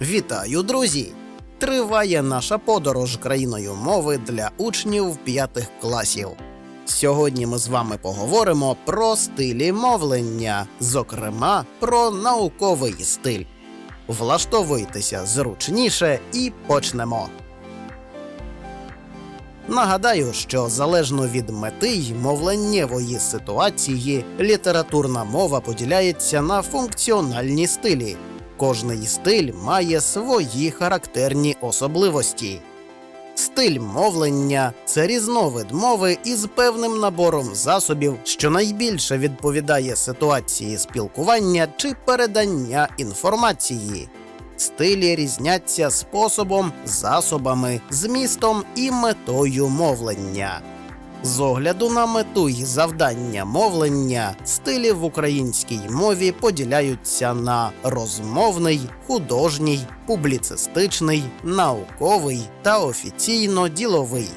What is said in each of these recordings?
Вітаю, друзі! Триває наша подорож країною мови для учнів п'ятих класів. Сьогодні ми з вами поговоримо про стилі мовлення, зокрема про науковий стиль. Влаштовуйтеся зручніше і почнемо. Нагадаю, що залежно від мети й мовленнєвої ситуації, літературна мова поділяється на функціональні стилі. Кожний стиль має свої характерні особливості. Стиль мовлення це різновид мови із певним набором засобів, що найбільше відповідає ситуації спілкування чи передання інформації. Стилі різняться способом, засобами, змістом і метою мовлення. З огляду на мету й завдання мовлення, стилі в українській мові поділяються на розмовний, художній, публіцистичний, науковий та офіційно-діловий.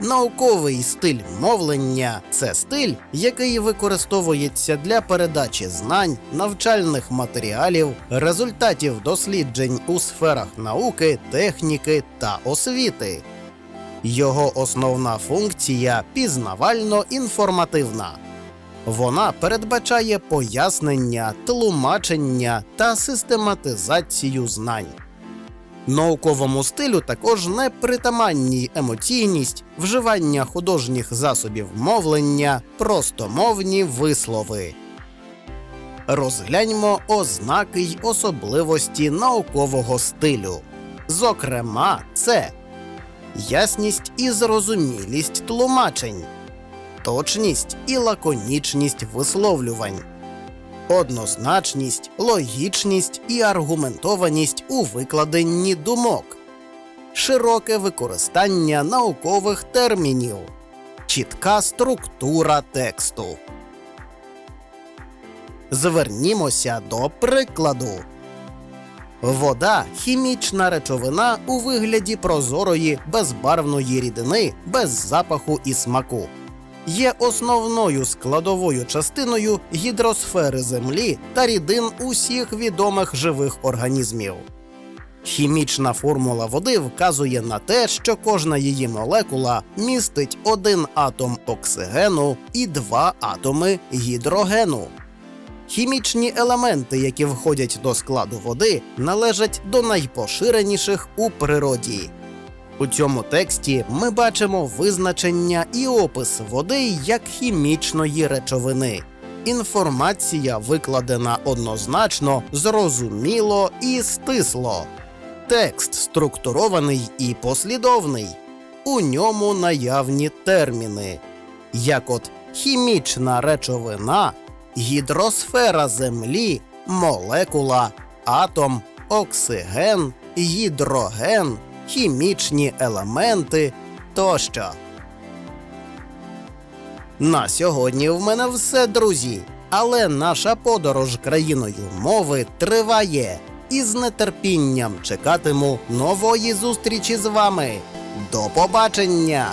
Науковий стиль мовлення це стиль, який використовується для передачі знань, навчальних матеріалів, результатів досліджень у сферах науки, техніки та освіти. Його основна функція пізнавально-інформативна. Вона передбачає пояснення, тлумачення та систематизацію знань. Науковому стилю також не притаманні емоційність, вживання художніх засобів мовлення, простомовні вислови. Розгляньмо ознаки й особливості наукового стилю. Зокрема, це ясність і зрозумілість тлумачень, точність і лаконічність висловлювань, однозначність, логічність і аргументованість у викладенні думок, широке використання наукових термінів, чітка структура тексту. Звернімося до прикладу. Вода хімічна речовина у вигляді прозорої безбарвної рідини без запаху і смаку. Є основною складовою частиною гідросфери Землі та рідин усіх відомих живих організмів. Хімічна формула води вказує на те, що кожна її молекула містить один атом оксигену і два атоми гідрогену. Хімічні елементи, які входять до складу води, належать до найпоширеніших у природі. У цьому тексті ми бачимо визначення і опис води як хімічної речовини. Інформація викладена однозначно, зрозуміло і стисло. Текст структурований і послідовний. У ньому наявні терміни, як от хімічна речовина, гідросфера Землі, молекула, атом, оксиген, гідроген, хімічні елементи тощо. На сьогодні в мене все, друзі. Але наша подорож країною мови триває, і з нетерпінням чекатиму нової зустрічі з вами. До побачення!